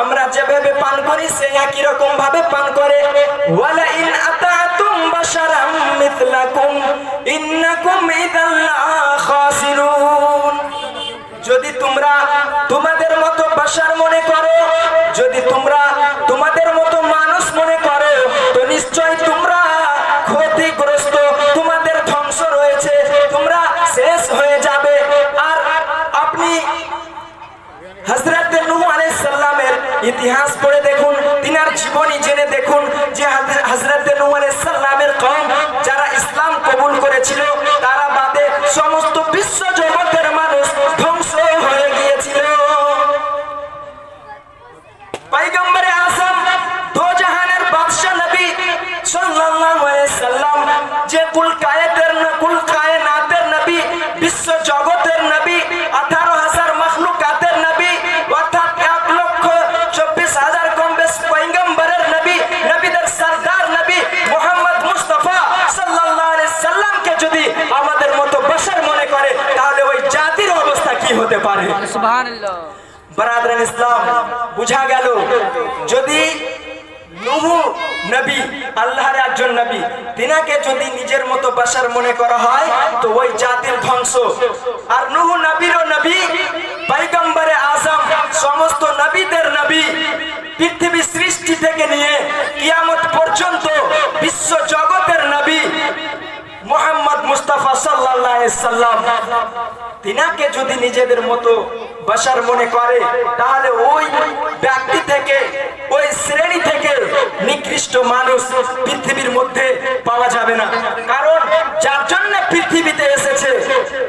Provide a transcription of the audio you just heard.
আমরা যেভাবে পান করি সে একই রকম ভাবে পান করে। যদি তোমরা তোমাদের মতো বাসার মনে করো, যদি তোমরা তোমাদের মতো মানুষ মনে করো, তো নিশ্চয় তোমরা ক্ষতিগ্রস্ত, তোমাদের ধ্বংস রয়েছে, তোমরা শেষ হয়ে যাবে। আর আপনি ইতিহাস পড়ে দেখুন, তিনার জীবনী জেনে দেখুন যে হজরত আলাইহিস সালামের যারা ইসলাম কবুল করেছিল, তারা বাদে সমস্ত বিশ্ব জগতের মানুষ ধ্বংস হয়ে গিয়েছিল। যে কুল কি হতে পারে। বারাদরান ইসলাম বুঝা গেল যদি নুহু নবী আল্লাহর একজন নবী তিনাকে যদি নিজের মতো বাসার মনে করা হয় তো ওই জাতির ধ্বংস। আর নুহু নবীরও মোহাম্মদ মুস্তাফা সাল্লাম, তিনাকে যদি নিজেদের মতো বাসার মনে করে, তাহলে ওই ব্যক্তি থেকে, ওই শ্রেণি থেকে নিকৃষ্ট মানুষ পৃথিবীর মধ্যে পাওয়া যাবে না। কারণ যার জন্য পৃথিবীতে